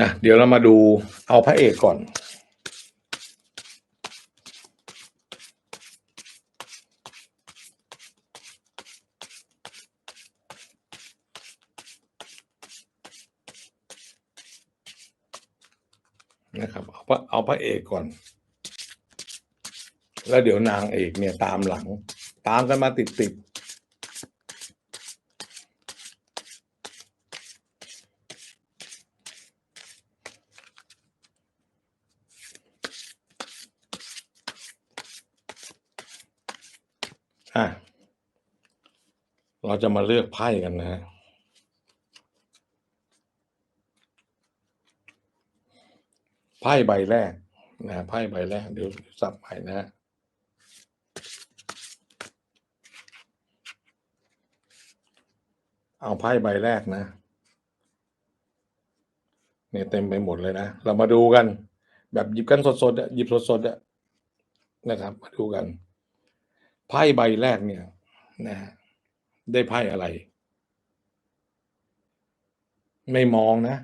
นะเดี๋ยวเรามาดูเอาพระเอกก่อน นะครับเอาพระเอาพระเอกก่อน แล้วเดี๋ยวนางเอกเนี่ยตามหลัง ตามกันมาติดติด อะเราจะมาเลือกไพ่กันนะฮะไพ่ใบแรกนะไพ่ใบแรก เดี๋ยวสับใหม่นะฮะเอาไพ่ใบแรกนะเนี่ยเต็มไปหมดเลยนะ เรามาดูกัน แบบหยิบกันสดๆหยิบสดๆนะครับ มาดูกัน ไพ่ใบแรกเนี่ยนะฮะได้ไพ่อะไร ไม่มองนะ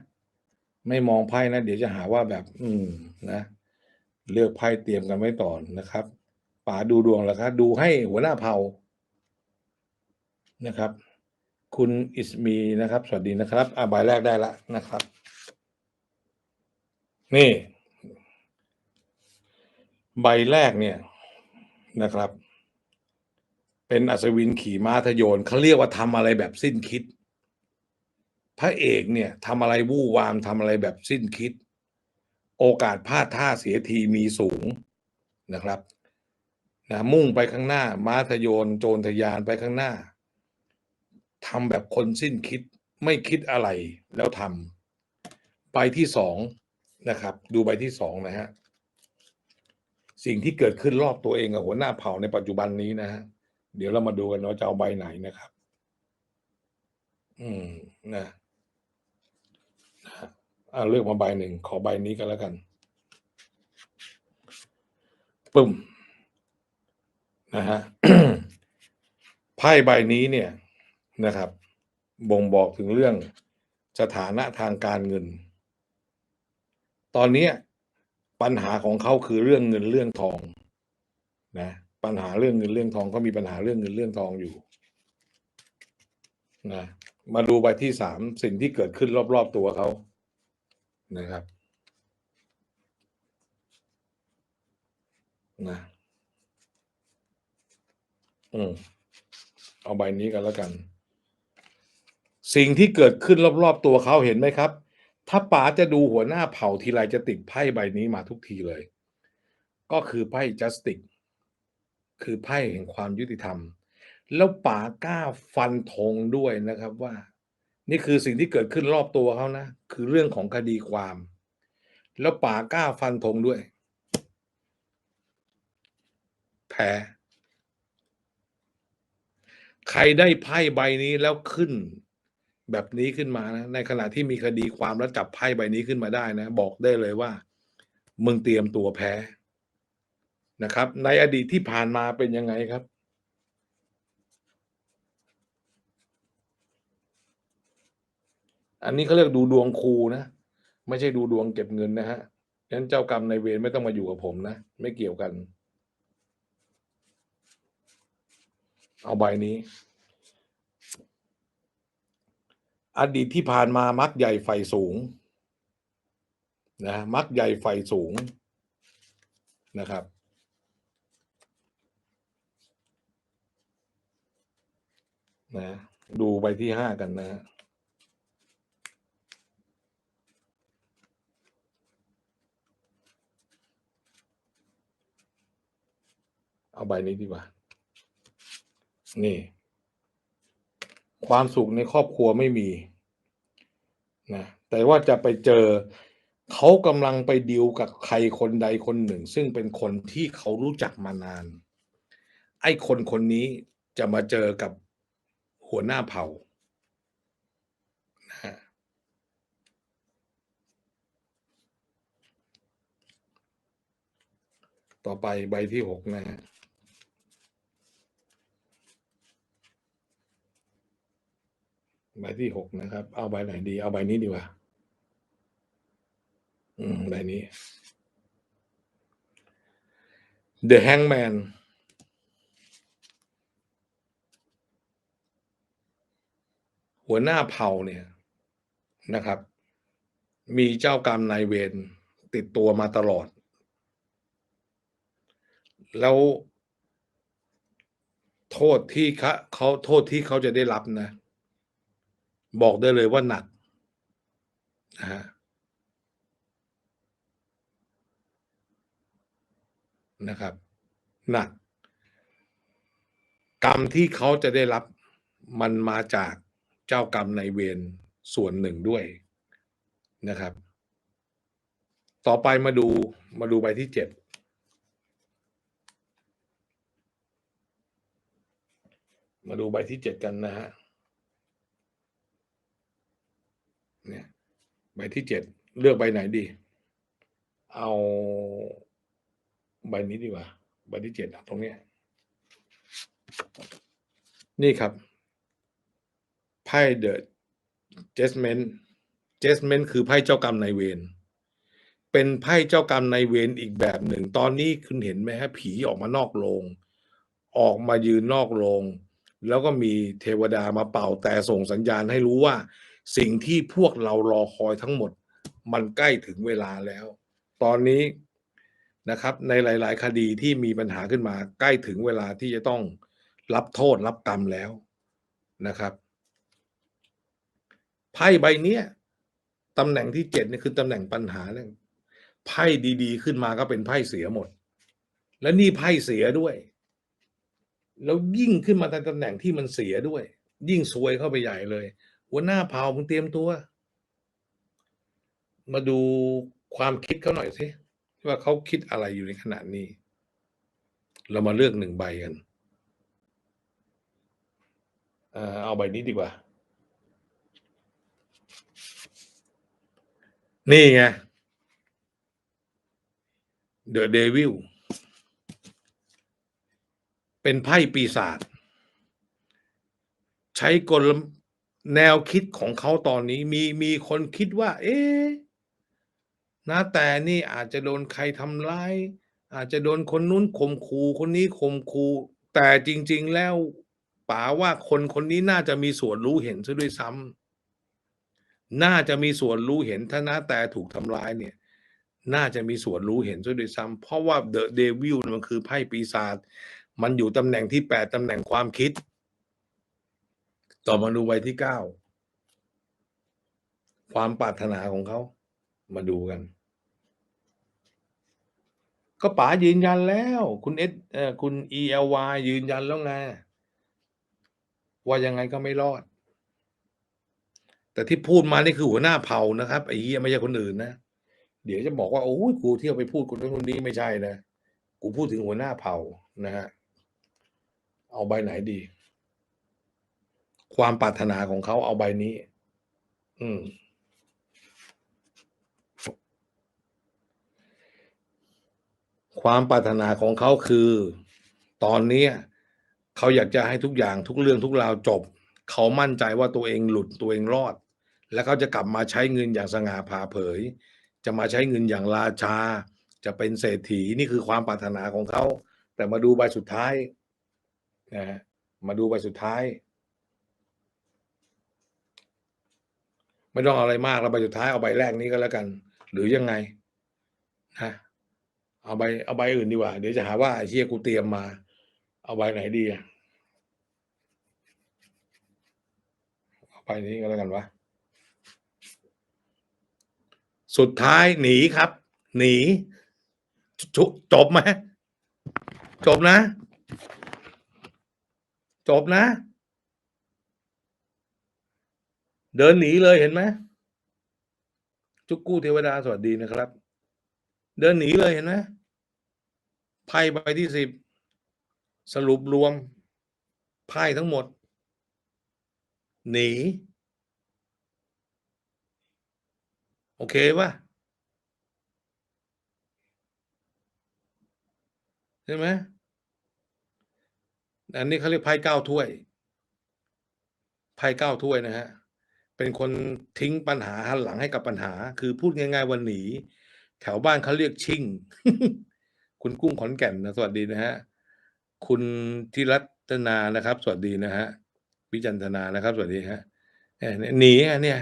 ไม่มองไพ่นะ เดี๋ยวจะหาว่าแบบ อืมนะ เลือกไพ่เตรียมกันไว้ก่อนนะครับป๋าดูดวงแล้วครับดูให้หัวหน้าเผ่านะครับ คุณอิสมีนะครับ สวัสดีนะครับอ่าใบแรกได้ละนะครับ นี่ ใบแรกเนี่ยนะครับ เป็นอัศวินขี่ม้าทะโยนเขาเรียกว่าทำอะไรแบบสิ้นคิด พระเอกเนี่ยทำอะไรวู่วามทำอะไรแบบสิ้นคิด โอกาสพลาดท่าเสียทีมีสูงนะครับนะมุ่งไปข้างหน้า ม้าทะโยนโจรทะยานไปข้างหน้าทำแบบคนสิ้นคิดไม่คิดอะไรแล้วทำใบที่สองนะครับ ดูใบที่สองนะฮะสิ่งที่เกิดขึ้นรอบตัวเองกับหัวหน้าเผ่าในปัจจุบันนี้นะฮะ เดี๋ยวเรามาดูกันว่าจะเอาใบไหนนะครับ อืมนะนะฮะเอาเลือกมาใบหนึ่งขอใบนี้ก็แล้วกันปึ้มนะฮะไพ่ใบนี้เนี่ยนะครับ บ่งบอกถึงเรื่องสถานะทางการเงิน ตอนนี้ปัญหาของเขาคือเรื่องเงินเรื่องทองนะ ปัญหาเรื่องเงินเรื่องทองเขามีปัญหาเรื่องเงินเรื่องทองอยู่นะมาดูใบที่สามสิ่งที่เกิดขึ้นรอบๆตัวเขานะครับนะอืมเอาใบนี้กันแล้วกัน สิ่งที่เกิดขึ้นรอบๆตัวเขาเห็นไหมครับ ถ้าป๋าจะดูหัวหน้าเผ่าทีไรจะติดไพ่ใบนี้มาทุกทีเลย ก็คือไพ่ justice คือไพ่แห่งความยุติธรรม แล้วป๋ากล้าฟันธงด้วยนะครับว่า นี่คือสิ่งที่เกิดขึ้นรอบตัวเขานะ คือเรื่องของคดีความ แล้วป๋ากล้าฟันธงด้วยแพ้ใครได้ไพ่ใบนี้แล้วขึ้น แบบนี้ขึ้นมานะ ในขณะที่มีคดีความแล้วจับไพ่ใบนี้ขึ้นมาได้นะ บอกได้เลยว่า มึงเตรียมตัวแพ้ นะครับ ในอดีตที่ผ่านมาเป็นยังไงครับ อันนี้เขาเรียกดูดวงครูนะ ไม่ใช่ดูดวงเก็บเงินนะฮะงั้นเจ้ากรรมในเวรไม่ต้องมาอยู่กับผมนะ ไม่เกี่ยวกัน เอาใบนี้ อดีตที่ผ่านมามักใหญ่ไฟสูงนะมักใหญ่ไฟสูงนะครับ นะ ดูใบที่ห้ากันนะฮะเอาใบนี้ดีกว่า นี่ ความสุขในครอบครัวไม่มีนะ แต่ว่าจะไปเจอเขากำลังไปดิวกับใครคนใดคนหนึ่ง ซึ่งเป็นคนที่เขารู้จักมานาน ไอ้คนคนนี้จะมาเจอกับ หัวหน้าเผ่าต่อไปใบที่หกนะฮะใบที่หกนะครับ เอาใบไหนดี เอาใบนี้ดีกว่า อืม ใบนี้ The Hangman หัวหน้าเผ่าเนี่ยนะครับ มีเจ้ากรรมนายเวรติดตัวมาตลอด แล้วโทษที่เขาเขาโทษที่เขาจะได้รับนะ บอกได้เลยว่าหนักนะฮะนะครับหนักกรรมที่เขาจะได้รับมันมาจาก เจ้ากรรมในเวรส่วนหนึ่งด้วยนะครับ ต่อไปมาดูมาดูใบที่เจ็ดมาดูใบที่เจ็ดกันนะฮะเนี่ยใบที่เจ็ดเลือกใบไหนดี เอาใบนี้ดีกว่าใบที่เจ็ดตรงเนี้ยนี่ครับ ไพ่เดอะเจสเมนเจสเมนคือไพ่เจ้ากรรมนายเวรเป็นไพ่เจ้ากรรมนายเวรอีกแบบหนึ่ง ตอนนี้คุณเห็นไหมฮะผีออกมานอกโรงออกมายืนนอกโรงแล้วก็มีเทวดามาเป่าแต่ส่งสัญญาณให้รู้ว่า สิ่งที่พวกเรารอคอยทั้งหมด มันใกล้ถึงเวลาแล้ว ตอนนี้นะครับ ในหลาย ๆ คดีที่มีปัญหาขึ้นมา ใกล้ถึงเวลาที่จะต้องรับโทษรับกรรมแล้วนะครับ ไพ่ใบเนี้ยตำแหน่งที่เจ็ดนี่คือตำแหน่งปัญหาเรื่องไพ่ดีๆ ขึ้นมาก็เป็นไพ่เสียหมด และนี่ไพ่เสียด้วย แล้วยิ่งขึ้นมาในตำแหน่งที่มันเสียด้วย ยิ่งซวยเข้าไปใหญ่เลย หัวหน้าเผามึงเตรียมตัว มาดูความคิดเขาหน่อยสิว่าเขาคิดอะไรอยู่ในขณะนี้ เรามาเลือกหนึ่งใบกัน เอาใบนี้ดีกว่า นี่ไง The Devil เป็นไพ่ปีศาจใช้กลแนวคิดของเขาตอนนี้มีมีคนคิดว่า เอ๊ะนะแต่นี่อาจจะโดนใครทำร้าย อาจจะโดนคนนู้นข่มขู่คนนี้ข่มขู่แต่จริง ๆ แล้วป๋าว่าคนคนนี้น่าจะมีส่วนรู้เห็นซะด้วยซ้ำ น่าจะมีส่วนรู้เห็นถ้านะแต่ถูกทำร้ายเนี่ย น่าจะมีส่วนรู้เห็นซะด้วยซ้ำเพราะว่าเดอะเดวิลมันคือไพ่ปีศาจมันอยู่ตำแหน่งที่แปดตำแหน่งความคิด ต่อมาดูใบที่เก้าความปรารถนาของเขามาดูกัน ก็ป๋ายืนยันแล้ว คุณเอสเอ่อคุณ ELY ยืนยันแล้วไงว่ายังไงก็ไม่รอด แต่ที่พูดมานี่คือหัวหน้าเผ่านะครับไอ้เหี้ยไม่ใช่คนอื่นนะเดี๋ยวจะบอกว่าโอ้ยกูเที่ยวไปพูดคนนั้นคนนี้ไม่ใช่นะกูพูดถึงหัวหน้าเผ่านะฮะเอาใบไหนดี ความปรารถนาของเขาเอาใบนี้ อืมความปรารถนาของเขาคือ ตอนนี้เขาอยากจะให้ทุกอย่างทุกเรื่องทุกราวจบ เขามั่นใจว่าตัวเองหลุดตัวเองรอด แล้วเขาจะกลับมาใช้เงินอย่างสง่าผ่าเผย จะมาใช้เงินอย่างราชา จะเป็นเศรษฐีนี่คือความปรารถนาของเขา แต่มาดูใบสุดท้ายนะฮะมาดูใบสุดท้าย ไม่ต้องอะไรมากแล้วใบสุดท้ายเอาใบแรกนี้ก็แล้วกัน หรือยังไงนะเอาใบเอาใบอื่นดีกว่า เดี๋ยวจะหาว่าไอ้เชี่ยกูเตรียมมา เอาใบไหนดีอะ เอาใบนี้ก็แล้วกันวะ สุดท้ายหนีครับ หนีจจบไหมจบนะ จบนะ เดินหนีเลยเห็นไหมจุกกู้เทวดาสวัสดีนะครับ เดินหนีเลยเห็นไหมไพ่ใบที่สิบสรุปรวมไพ่ทั้งหมด หนี โอเคป่ะใช่ไหมอันนี้เขาเรียกไพ่เก้าถ้วยไพ่เก้าถ้วยนะฮะเป็นคนทิ้งปัญหาหันหลังให้กับปัญหา คือพูดง่ายๆวันหนีแถวบ้านเขาเรียกชิ่ง คุณกุ้งขอนแก่นนะสวัสดีนะฮะ คุณธิรัตนานะครับ สวัสดีนะฮะ วิจันทนานะครับ สวัสดีฮะเอ่อหนีอะเนี่ย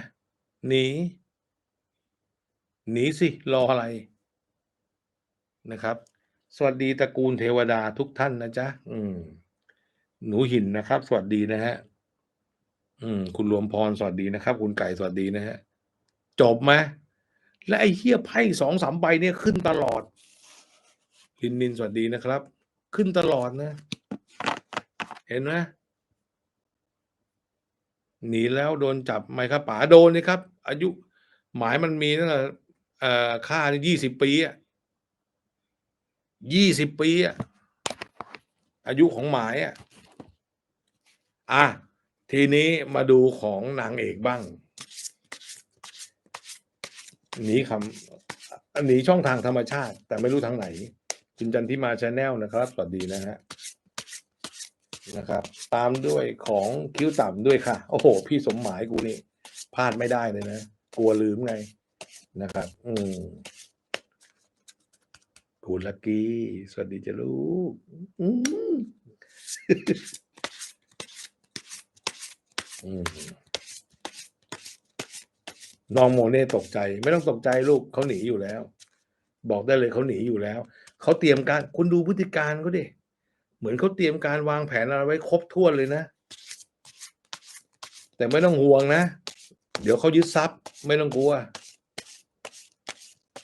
หนี หนีสิ รออะไรนะครับ สวัสดีตระกูลเทวดาทุกท่านนะจ๊ะอืม หนูหินนะครับ สวัสดีนะฮะ อืม คุณรวมพรสวัสดีนะครับ คุณไก่สวัสดีนะฮะ จบไหมและไอ้เฮียไพ่สองสามใบเนี่ยขึ้นตลอด ลินนินสวัสดีนะครับ ขึ้นตลอดนะ เห็นไหม หนีแล้วโดนจับไหมครับป๋าโดนนี่ครับ อายุหมายมันมีตั้งแต่เอ่อค่ายี่สิบปีอะยี่สิบปีอะอายุของหมายอะอะทีนี้มาดูของนางเอกบ้างหนีคำหนีช่องทางธรรมชาติ แต่ไม่รู้ทางไหนคุณจันทิมาชาแนลนะครับ สวัสดีนะฮะ นะครับ ตามด้วยของคิ้วต่ำด้วยค่ะ โอ้โห พี่สมหมายกูนี่พลาดไม่ได้เลยนะ กลัวลืมไงนะครับ อืมคุณลักกี้ สวัสดีจ้ะลูกอืมน้องโมเน่ตกใจ ไม่ต้องตกใจลูกเขาหนีอยู่แล้ว บอกได้เลยเขาหนีอยู่แล้ว เขาเตรียมการ คุณดูพฤติการเขาดิ เหมือนเขาเตรียมการวางแผนอะไรไว้ครบถ้วนเลยนะ แต่ไม่ต้องห่วงนะ เดี๋ยวเขายึดทรัพย์ ไม่ต้องกลัว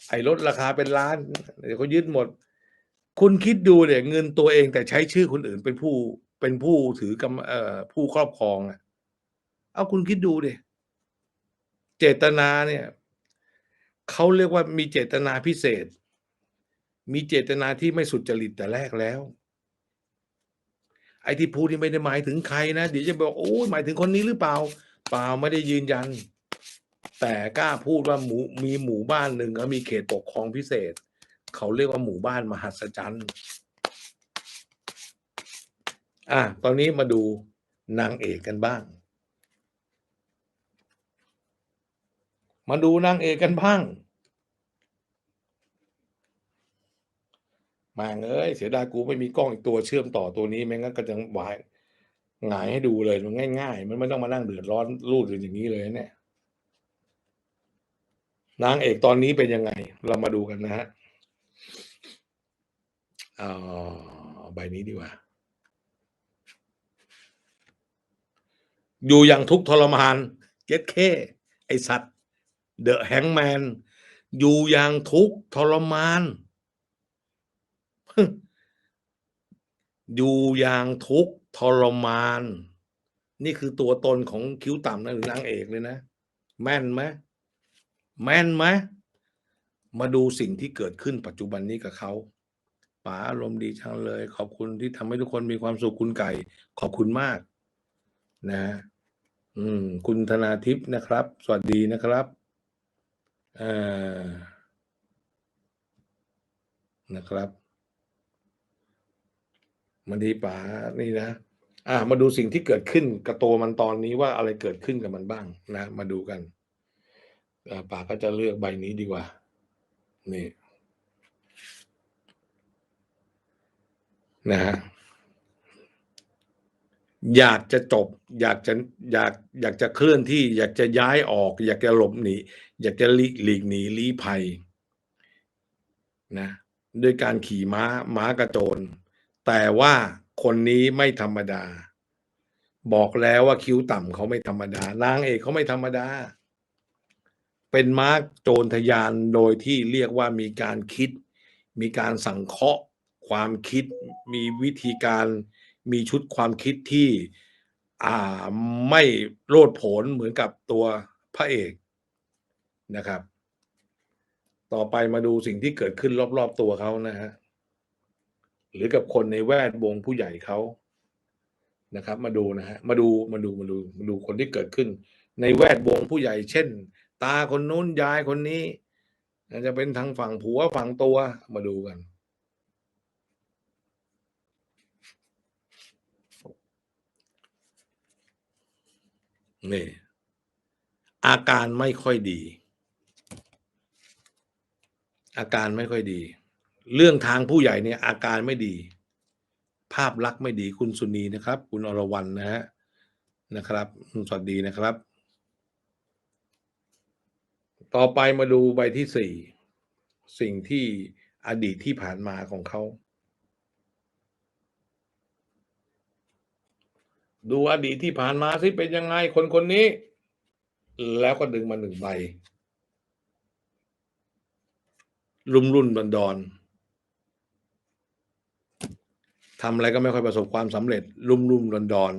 ไอ้ลดราคาเป็นล้าน เดี๋ยวเขายึดหมด คุณคิดดูเนี่ยเงินตัวเองแต่ใช้ชื่อคนอื่นเป็นผู้เป็นผู้ถือกำเอ่อผู้ครอบครองอะ เอาคุณคิดดูดิเจตนาเนี่ยเขาเรียกว่ามีเจตนาพิเศษ มีเจตนาที่ไม่สุจริตแต่แรกแล้ว ไอ้ที่พูดที่ไม่ได้หมายถึงใครนะ เดี๋ยวจะบอกโอ้ยหมายถึงคนนี้หรือเปล่า เปล่าไม่ได้ยืนยัน แต่กล้าพูดว่าหมู่มีหมู่บ้านหนึ่งเขามีเขตปกครองพิเศษ เขาเรียกว่าหมู่บ้านมหัศจรรย์อะตอนนี้มาดูนางเอกกันบ้าง มาดูนางเอกกันบ้าง มาเอ้ยเสียดายกูไม่มีกล้องอีกตัวเชื่อมต่อตัวนี้ไม่งั้นก็จะหวายหงายให้ดูเลยมันง่ายๆ มันไม่ต้องมานั่งเดือดร้อนรูดหรืออย่างนี้เลยเนี่ยนางเอกตอนนี้เป็นยังไง เรามาดูกันนะฮะเอาใบนี้ดีกว่า อยู่อย่างทุกทรมานเจ็ดเคไอสัตว์ เดอะแฮงแมน อยู่อย่างทุกทรมาน อยู่อย่างทุกข์ทรมาน นี่คือตัวตนของคิ้วต่ำนะหรือนางเอกเลยนะ แม่นไหมแม่นไหมมาดูสิ่งที่เกิดขึ้นปัจจุบันนี้กับเขาป๋าอารมณ์ดีจังเลย ขอบคุณที่ทำให้ทุกคนมีความสุขคุณไก่ ขอบคุณมาก นะ อืม คุณธนาทิพย์นะครับ สวัสดีนะครับอ่อนะครับ มันดีป๋านี่นะ อ่า มาดูสิ่งที่เกิดขึ้นกับตัวมันตอนนี้ว่าอะไรเกิดขึ้นกับมันบ้างนะ มาดูกันอ่าป๋าก็จะเลือกใบนี้ดีกว่า นี่นะฮะอยากจะจบ อยากจะอยากอยากจะเคลื่อนที่ อยากจะย้ายออก อยากจะหลบหนีอยากจะหลีกหลีกหนีลี้ภัยนะด้วยการขี่ม้าม้ากระโจน แต่ว่าคนนี้ไม่ธรรมดา บอกแล้วว่าคิ้วต่ำเขาไม่ธรรมดานางเอกเขาไม่ธรรมดา เป็นม้าโจรทะยานโดยที่เรียกว่ามีการคิด มีการสังเคราะห์ ความคิด มีวิธีการมีชุดความคิดที่อ่าไม่โลดโผนเหมือนกับตัวพระเอกนะครับ ต่อไปมาดูสิ่งที่เกิดขึ้นรอบๆตัวเขานะฮะ หรือกับคนในแวดวงผู้ใหญ่เขานะครับ มาดูนะฮะมาดูมาดูมาดูมาดูคนที่เกิดขึ้น ในแวดวงผู้ใหญ่ เช่น ตาคนนู้นยายคนนี้อาจจะเป็นทางฝั่งผัวฝั่งตัวมาดูกันนี่อาการไม่ค่อยดี อาการไม่ค่อยดี เรื่องทางผู้ใหญ่เนี่ยอาการไม่ดี ภาพลักษณ์ไม่ดีคุณสุนีนะครับ คุณอรวรรณนะฮะนะครับสวัสดีนะครับ ต่อไปมาดูใบที่สี่สิ่งที่อดีตที่ผ่านมาของเขา ดูอดีตที่ผ่านมาสิเป็นยังไงคนคนนี้ แล้วก็ดึงมาหนึ่งใบ รุ่มรุ่นดอนดอน ทำอะไรก็ไม่ค่อยประสบความสำเร็จ รุ่มรุ่มดอนดอน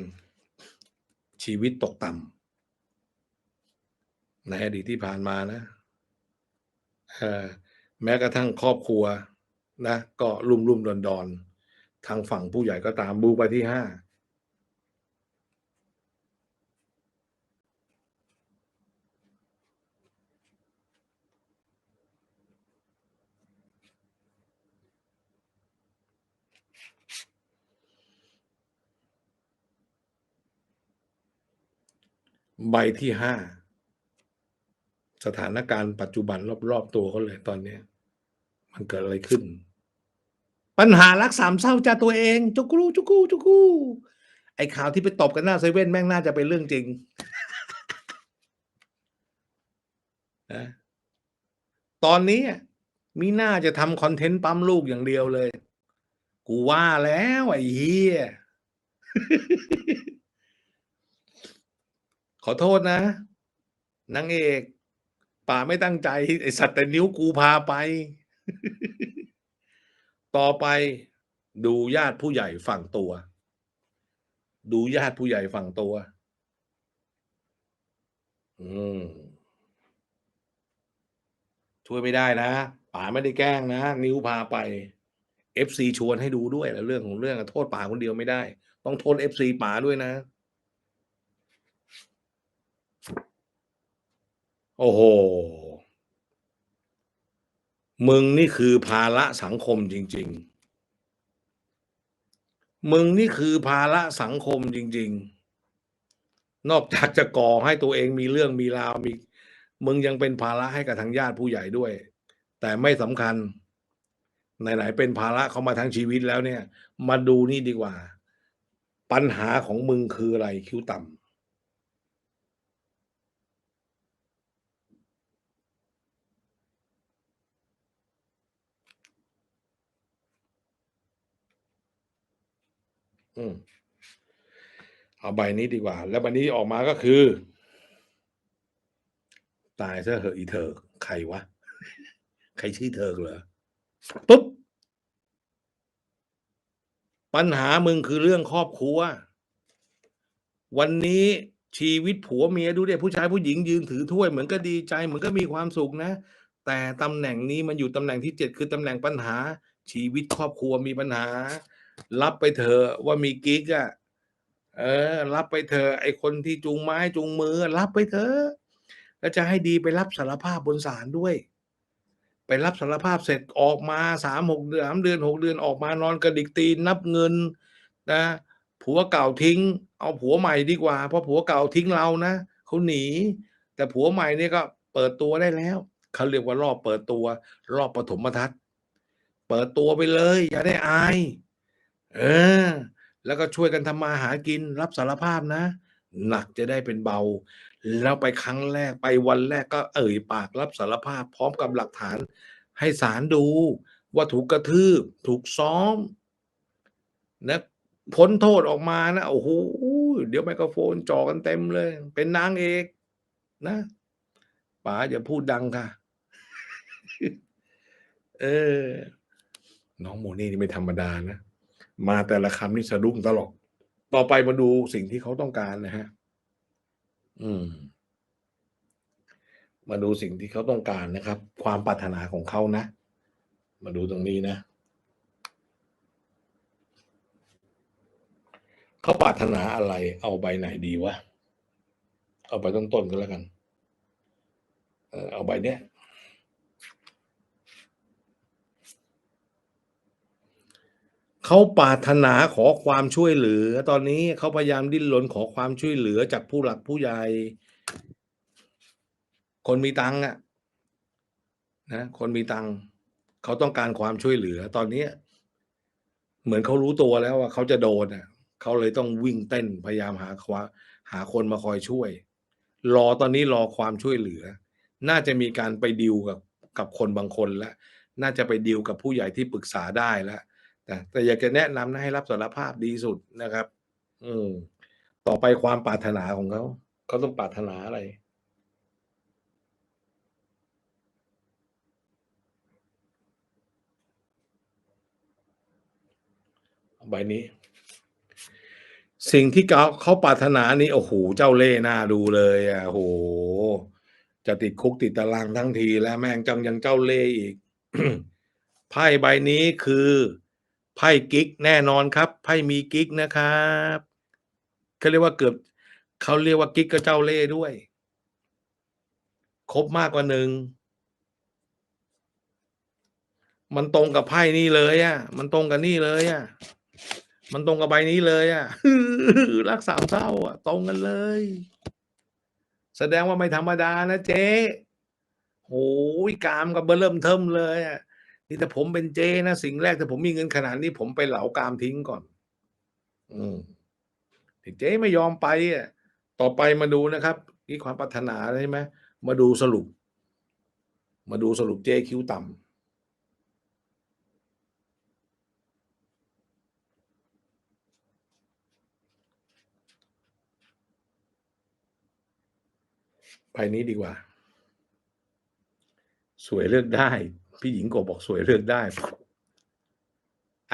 ชีวิตตกต่ำในอดีตที่ผ่านมานะแม้กระทั่งครอบครัวนะ ก็รุ่มรุ่มดอนดอนทางฝั่งผู้ใหญ่ก็ตามบูไปที่ห้า ใบที่ห้าสถานการณ์ปัจจุบันรอบๆตัวเขาเลยตอนนี้มันเกิดอะไรขึ้น ปัญหารักสามเศร้าจ้าตัวเองจุกูจุกูจุกูไอ้ข่าวที่ไปตบกันหน้าเซเว่นแม่งน่าจะเป็นเรื่องจริงนะตอนนี้มีน่าจะทำคอนเทนต์ปั๊มลูกอย่างเดียวเลย กูว่าแล้วไอ้เฮีย ขอโทษนะนางเอกป่าไม่ตั้งใจไอสัตว์แต่นิ้วกูพาไป ต่อไปดูญาติผู้ใหญ่ฝั่งตัว ดูญาติผู้ใหญ่ฝั่งตัว อืม ช่วยไม่ได้นะป๋าไม่ได้แกล้งนะ นิ้วพาไปเอฟซีชวนให้ดูด้วยแล้วเรื่องของเรื่องโทษป๋าคนเดียวไม่ได้ ต้องโทษเอฟซีป๋าด้วยนะ โอ้โห มึงนี่คือภาระสังคมจริง ๆ มึงนี่คือภาระสังคมจริง ๆ นอกจากจะก่อให้ตัวเองมีเรื่องมีราวมี มึงยังเป็นภาระให้กับทางญาติผู้ใหญ่ด้วย แต่ไม่สำคัญ ไหน ๆ เป็นภาระเขามาทั้งชีวิตแล้วเนี่ย มาดูนี่ดีกว่า ปัญหาของมึงคืออะไรคิ้วต่ำ อืมเอาใบนี้ดีกว่า แล้วใบนี้ออกมาก็คือ ตายซะเหอะอีเธอ ใครวะ ใครชื่อเธอเหรอปุ๊บ ปัญหามึงคือเรื่องครอบครัว วันนี้ชีวิตผัวเมียดูเด็ผู้ชายผู้หญิงยืนถือถ้วยเหมือนก็ดีใจเหมือนก็มีความสุขนะ แต่ตำแหน่งนี้มันอยู่ตำแหน่งที่เจ็ดคือตำแหน่งปัญหา ชีวิตครอบครัวมีปัญหา รับไปเถอะว่ามีกิ๊กอะเออ รับไปเถอะไอคนที่จูงไม้จูงมือ รับไปเถอะแล้วจะให้ดีไปรับสารภาพบนศาลด้วย ไปรับสารภาพเสร็จออกมาสามหกเดือนสามเดือนหกเดือนออกมานอนกระดิกตีนนับเงินนะผัวเก่าทิ้ง เอาผัวใหม่ดีกว่า เพราะผัวเก่าทิ้งเรานะเขาหนี แต่ผัวใหม่นี่ก็เปิดตัวได้แล้วเขาเรียกว่ารอบเปิดตัว รอบปฐมทัศน์เปิดตัวไปเลย อย่าได้อาย เออ แล้วก็ช่วยกันทำมาหากินรับสารภาพนะ หนักจะได้เป็นเบา แล้วไปครั้งแรกไปวันแรกก็เอ่ยปากรับสารภาพ พร้อมกับหลักฐาน ให้ศาลดู ว่าถูกกระทืบ ถูกซ้อมนะพ้นโทษออกมานะโอ้โหเดี๋ยวไมโครโฟนจ่อกันเต็มเลย เป็นนางเอกนะป๋าอย่าพูดดังค่ะ เออ น้องโมนี่นี่ไม่ธรรมดานะ มาแต่ละคำนี่สะดุ้งตลอด ต่อไปมาดูสิ่งที่เขาต้องการนะฮะ อืม มาดูสิ่งที่เขาต้องการนะครับ ความปรารถนาของเขานะ มาดูตรงนี้นะเขาปรารถนาอะไร เอาใบไหนดีวะ เอาไปต้นๆก็แล้วกัน เอาใบเนี้ย เขาปรารถนาขอความช่วยเหลือ ตอนนี้เขาพยายามดิ้นรนขอความช่วยเหลือจากผู้หลักผู้ใหญ่ คนมีตังค์อะนะคนมีตังค์เขาต้องการความช่วยเหลือ ตอนนี้เหมือนเขารู้ตัวแล้วว่าเขาจะโดนอะเขาเลยต้องวิ่งเต้นพยายามหาควาหาคนมาคอยช่วย รอตอนนี้รอความช่วยเหลือ น่าจะมีการไปดิวกับกับคนบางคนแล้ว น่าจะไปดิวกับผู้ใหญ่ที่ปรึกษาได้แล้ว แต่แต่อยากจะแนะนำนะให้รับสารภาพดีสุดนะครับ อืม ต่อไปความปรารถนาของเขาเขาต้องปรารถนาอะไรใบนี้ สิ่งที่เขาเขาปรารถนานี่โอ้โหเจ้าเล่ห์หน้าดูเลยอะโอ้โห จะติดคุกติดตารางทั้งทีแล้วแม่งจังยังเจ้าเล่ห์อีกไพ่ใบนี้คือ ไพ่กิ๊กแน่นอนครับไพ่มีกิ๊กนะครับเขาเรียกว่าเกือบเขาเรียกว่ากิ๊กกับเจ้าเล่ห์ด้วย ครบมากกว่าหนึ่งมันตรงกับไพ่นี่เลยอะ มันตรงกับนี่เลยอะ มันตรงกับใบนี้เลยอะรักสามเศร้าอะ ตรงกันเลย แสดงว่าไม่ธรรมดานะเจ๊โอ้ยกามกับเบอร์เริ่มเทิมเลยอะ นี่แต่ผมเป็นเจนะสิ่งแรกถ้าผมมีเงินขนาดนี้ผมไปเหลากามทิ้งก่อน อืมแต่เจ๊ไม่ยอมไปอะต่อไปมาดูนะครับนี่ความปรารถนาใช่ไหมมาดูสรุป มาดูสรุปเจ๊คิ้วต่ำไปนี้ดีกว่า สวยเลือกได้ พี่หญิงกบบอกสวยเลือกได้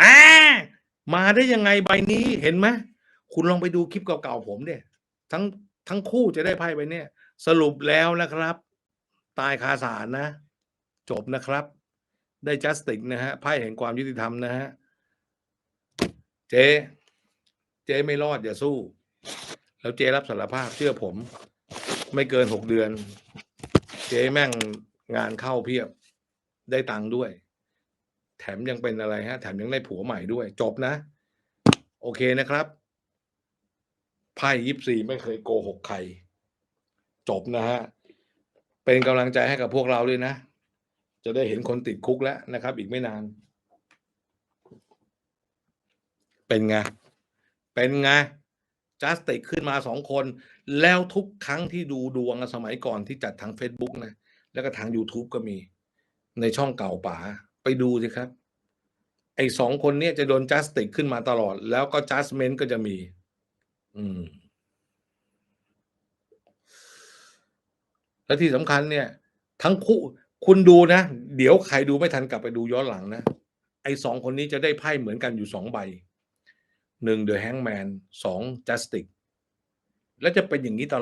อ่ามาได้ยังไงใบนี้เห็นไหมคุณลองไปดูคลิปเก่าๆผมเนี่ย ทั้งทั้งคู่จะได้ไพ่ใบเนี้ยสรุปแล้วนะครับ ตายคาสารนะ จบนะครับ ได้จัสติกนะฮะไพ่แห่งความยุติธรรมนะฮะเจ๊เจ๊ไม่รอดอย่าสู้ แล้วเจ๊รับสารภาพเชื่อผม ไม่เกินหกเดือน เจ๊แม่งงานเข้าเพียบ ได้ตังค์ด้วย แถมยังเป็นอะไรฮะ แถมยังได้ผัวใหม่ด้วย จบนะ โอเคนะครับไพ่ยิปซีไม่เคยโกหกใคร จบนะฮะ เป็นกำลังใจให้กับพวกเราด้วยนะ จะได้เห็นคนติดคุกแล้วนะครับ อีกไม่นาน เป็นไง เป็นไงจัสติกขึ้นมาสองคน แล้วทุกครั้งที่ดูดวงสมัยก่อนที่จัดทาง Facebook นะ แล้วก็ทาง YouTube ก็มี ในช่องเก่าป๋าไปดูสิครับ ไอ้สองคนเนี้จะโดนจัสติกขึ้นมาตลอด แล้วก็จัสเมนต์ก็จะมี อืม และที่สำคัญเนี่ย ทั้งคู่คุณดูนะ เดี๋ยวใครดูไม่ทันกลับไปดูย้อนหลังนะ ไอ้สองคนนี้จะได้ไพ่เหมือนกันอยู่สองใบหนึ่งเดอะแฮงแมนสองจัสติกแล้วจะเป็นอย่างนี้ตลอด